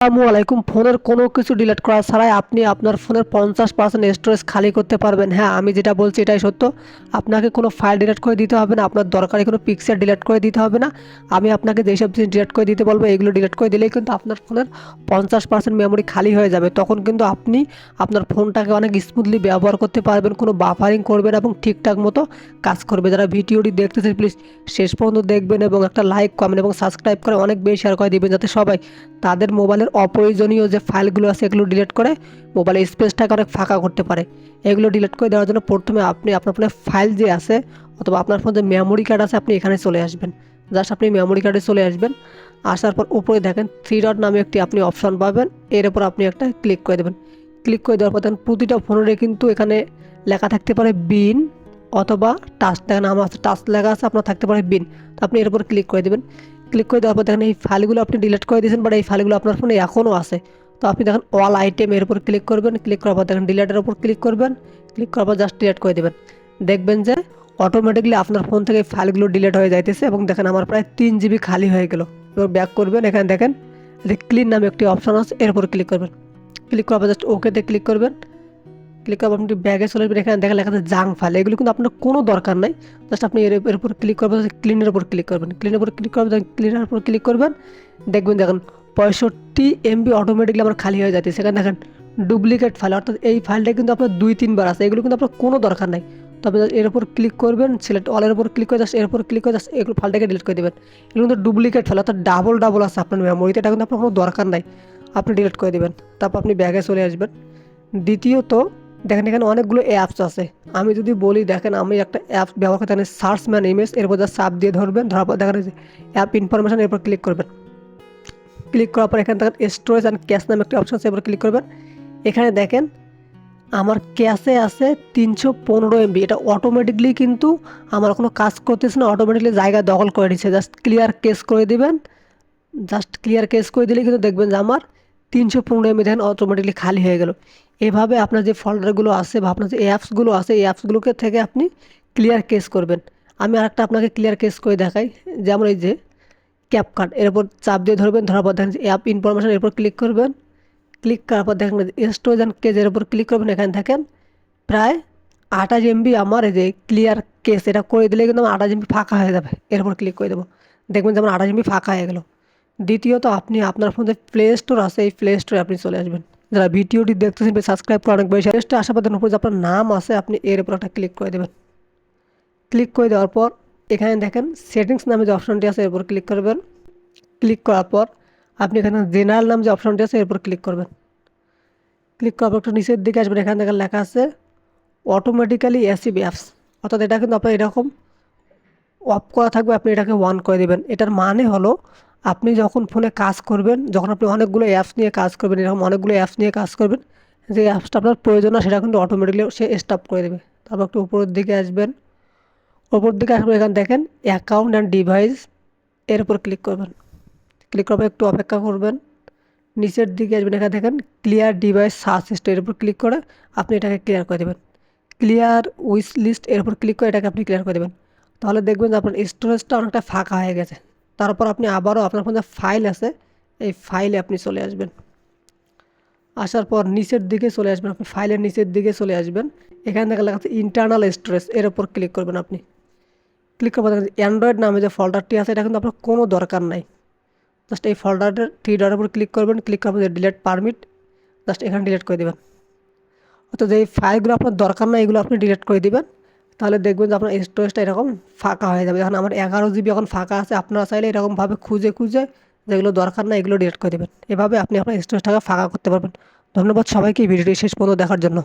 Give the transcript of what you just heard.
আসসালামু আলাইকুম। ফোনের কোনো কিছু ডিলিট করা ছাড়াই আপনি আপনার ফোনের পঞ্চাশ পার্সেন্ট স্টোরেজ খালি করতে পারবেন। হ্যাঁ আমি যেটা বলছি এটাই সত্য। আপনাকে কোনো ফাইল ডিলিট করে দিতে হবে না, আপনার দরকারি কোনো পিকচার ডিলিট করে দিতে হবে না। আমি আপনাকে যেসব জিনিস ডিলিট করে দিতে বলব, এগুলো ডিলিট করে দিলেই কিন্তু আপনার ফোনের পঞ্চাশ পার্সেন্ট মেমোরি খালি হয়ে যাবে। তখন কিন্তু আপনি আপনার ফোনটাকে অনেক স্মুথলি ব্যবহার করতে পারবেন, কোনো বাফারিং করবেন এবং ঠিকঠাক মতো কাজ করবে। যারা ভিডিওটি দেখতেছেন প্লিজ শেষ পর্যন্ত দেখবেন এবং একটা লাইক কমেন্ট এবং সাবস্ক্রাইব করে অনেক বেশি শেয়ার করে দিবেন, যাতে সবাই তাদের মোবাইলের অপ্রয়োজনীয় যে ফাইলগুলো আছে, এগুলো ডিলিট করে মোবাইলের স্পেসটাকে অনেক ফাঁকা করতে পারে। এগুলো ডিলিট করে দেওয়ার জন্য প্রথমে আপনি আপনার ফোনে ফাইল যে আছে অথবা আপনার ফোনে যে মেমোরি কার্ড আছে, আপনি এখানে চলে আসবেন। জাস্ট আপনি মেমোরি কার্ডে চলে আসবেন। আসার পর উপরে দেখেন থ্রি ডট নামে একটি আপনি অপশন পাবেন। এর উপর আপনি একটা ক্লিক করে দেবেন। ক্লিক করে দেওয়ার পর দেখেন প্রতিটা ফোনের কিন্তু এখানে লেখা থাকতে পারে বিন অথবা টাচ দেখেন আমার টাচ লেখা আছে, আপনার থাকতে পারে বিন তো আপনি এর উপর ক্লিক করে দেবেন। ক্লিক করে দেওয়ার পর দেখেন এই ফাইলগুলো আপনি ডিলিট করে দিয়েছেন বাট এই ফাইলগুলো আপনার ফোনে এখনও আছে। তো আপনি দেখেন অল আইটেম এর উপর ক্লিক করবেন ক্লিক করার পর দেখেন ডিলেটের উপর ক্লিক করবেন ক্লিক করার পর জাস্ট ডিলিট করে দেবেন। দেখবেন যে অটোমেটিকলি আপনার ফোন থেকে ফাইলগুলো ডিলিট হয়ে যাইতেছে এবং দেখেন আমার প্রায় তিন জিবি খালি হয়ে গেল। এবার ব্যাক করবেন, এখানে দেখেন ক্লিন নামে একটি অপশন আছে, এর উপর ক্লিক করবেন। ক্লিক করার পর জাস্ট ওকেতে ক্লিক করবেন। ক্লিক পর আপনি ব্যাগে চলে আসবেন, এখানে দেখা লেখা আছে জাং ফাইল এগুলো কিন্তু আপনার কোনো দরকার নাই। জাস্ট আপনি এর এর উপর ক্লিক করবেন ক্লিনের উপর ক্লিক করবেন। ক্লিনের উপর ক্লিক করবেন ক্লিনের উপর ক্লিক করবেন, দেখবেন দেখেন পঁয়ষট্টি এমবি অটোমেটিকলি আমার খালি হয়ে যাচ্ছে। সেখানে দেখেন ডুপ্লিকেট ফাইল অর্থাৎ এই ফাইলটা কিন্তু আপনার দুই, তিনবার আছে। এগুলো কিন্তু আপনার কোনো দরকার নাই। তবে এর উপর ক্লিক করবেন সিলেক্ট অলের উপর ক্লিক করে জাস্ট এর উপর ক্লিক করে জাস্ট এগুলো ফাইলটাকে ডিলিট করে দেবেন। এগুলো কিন্তু ডুপ্লিকেট ফাইল অর্থাৎ ডাবল ডাবল আছে আপনার মেমোরিতে এটা কিন্তু আপনার কোনো দরকার নাই। আপনি ডিলিট করে দেবেন। তারপর আপনি ব্যাগে চলে আসবেন। দ্বিতীয়ত দেখেন, এখানে অনেকগুলো অ্যাপস আছে। আমি যদি বলি, দেখেন, আমি একটা অ্যাপস ব্যবহার করতে সার্চ ম্যান ইমেজ এরপর যা চাপ দিয়ে ধরবেন, ধরার পর দেখেন অ্যাপ ইনফরমেশন এরপর ক্লিক করবেন। ক্লিক করার পর এখানে দেখেন স্টোরেজ অ্যান্ড ক্যাশ নামে একটি অপশন আছে, এরপর ক্লিক করবেন। এখানে দেখেন, আমার ক্যাশে আছে তিনশো পনেরো এমবি এটা অটোমেটিকলি কিন্তু আমার কোনো কাজ করতেছে না অটোমেটিকলি জায়গা দখল করে দিচ্ছে জাস্ট ক্লিয়ার কেস করে দিবেন জাস্ট ক্লিয়ার কেস করে দিলে কিন্তু দেখবেন যে আমার তিনশো পনেরো এমবি দেখেন অটোমেটিকলি খালি হয়ে গেল। এভাবে আপনার যে ফল্ডারগুলো আছে বা আপনার যে অ্যাপসগুলো আছে, এই অ্যাপসগুলোকে থেকে আপনি ক্লিয়ার কেস করবেন। আমি আরেকটা আপনাকে ক্লিয়ার কেস করে দেখাই, যেমন এই যে ক্যাপকার্ড এর উপর চাপ দিয়ে ধরবেন, ধরার পর দেখেন অ্যাপ ইনফরমেশন এর উপর ক্লিক করবেন। ক্লিক করার পর দেখেন স্টোরেজ অ্যান্ড কেজের উপর ক্লিক করবেন, এখানে দেখেন প্রায় আঠাশ এমবি আমার এই যে ক্লিয়ার কেস এটা করে দিলে কিন্তু আমার আঠাশ এমবি ফাঁকা হয়ে যাবে, এর উপর ক্লিক করে দেবো। দেখবেন যেমন আঠাশ এমবি ফাঁকা হয়ে গেলো। দ্বিতীয়ত আপনি আপনার ফোনে প্লে স্টোর আছে, এই প্লে স্টোরে আপনি চলে আসবেন। যারা ভিডিওটি দেখতেছেন সাবস্ক্রাইব করে অনেক বেশি প্লে আসার উপর যে আপনার নাম আছে, আপনি এর উপর একটা ক্লিক করে দেবেন। ক্লিক করে দেওয়ার পর, এখানে দেখেন সেটিংস নামে যে অপশনটি আছে, এর উপর ক্লিক করবেন। ক্লিক করার পর, আপনি এখানে জেনারেল নাম যে অপশনটি আছে, এর উপর ক্লিক করবেন। ক্লিক করার পর একটু নিচের দিকে আসবেন, এখানে দেখেন লেখা আছে অটোমেটিক্যালি অ্যাসিভ অ্যাপস অর্থাৎ এটা কিন্তু আপনার এরকম অফ করা থাকবে, আপনি এটাকে ওয়ান করে দেবেন। এটার মানে হলো আপনি যখন ফোনে কাজ করবেন, যখন আপনি অনেকগুলো অ্যাপস নিয়ে কাজ করবেন, এরকম অনেকগুলো অ্যাপস নিয়ে কাজ করবেন, যে অ্যাপসটা আপনার প্রয়োজন না, সেটা কিন্তু অটোমেটিকলি সে স্টপ করে দেবে। তারপর একটু উপরের দিকে আসবেন ওপর দিকে আসবেন, এখানে দেখেন অ্যাকাউন্ট অ্যান্ড ডিভাইস এর উপর ক্লিক করবেন। ক্লিক করার পর একটু অপেক্ষা করবেন, নিচের দিকে আসবেন, এখানে দেখেন ক্লিয়ার ডিভাইস সার্চ হিস্ট্রি এর উপর ক্লিক করে আপনি এটাকে ক্লিয়ার করে দেবেন। ক্লিয়ার উইস লিস্ট এর উপর ক্লিক করে এটাকে আপনি ক্লিয়ার করে দেবেন। তাহলে দেখবেন যে আপনার স্টোরেজটা অনেকটা ফাঁকা হয়ে গেছে। তারপর আপনি আবারও আপনার ফোনে ফাইল আছে। এই ফাইলে আপনি চলে আসবেন। আসার পর নিচের দিকে চলে আসবেন আপনি। ফাইলের নিচের দিকে চলে আসবেন। এখানে দেখা লেখা ইন্টারনাল স্টোরেজ এর উপর ক্লিক করবেন আপনি। ক্লিক করবেন অ্যান্ড্রয়েড নামে যে ফল্ডারটি আছে, এটা কিন্তু আপনার কোনো দরকার নাই। জাস্ট এই ফল্ডারের থ্রি ডটের উপর ক্লিক করবেন। ক্লিক করবেন ডিলেট পারমিট জাস্ট এখানে ডিলিট করে দেবেন। অর্থাৎ এই ফাইলগুলো আপনার দরকার নাই, এগুলো আপনি ডিলিট করে দেবেন। তাহলে দেখবেন যে আপনার স্টোরেজটা এরকম ফাঁকা হয়ে যাবে। এখন আমার এগারো জিবি এখন ফাঁকা আছে, আপনারা চাইলে এরকমভাবে খুঁজে খুঁজে যেগুলো দরকার না এগুলো ডিলিট করে দেবেন। এভাবে আপনি আপনার স্টোরেজটাকে ফাঁকা করতে পারবেন। ধন্যবাদ সবাইকে, এই ভিডিওটি শেষ পর্যন্ত দেখার জন্য।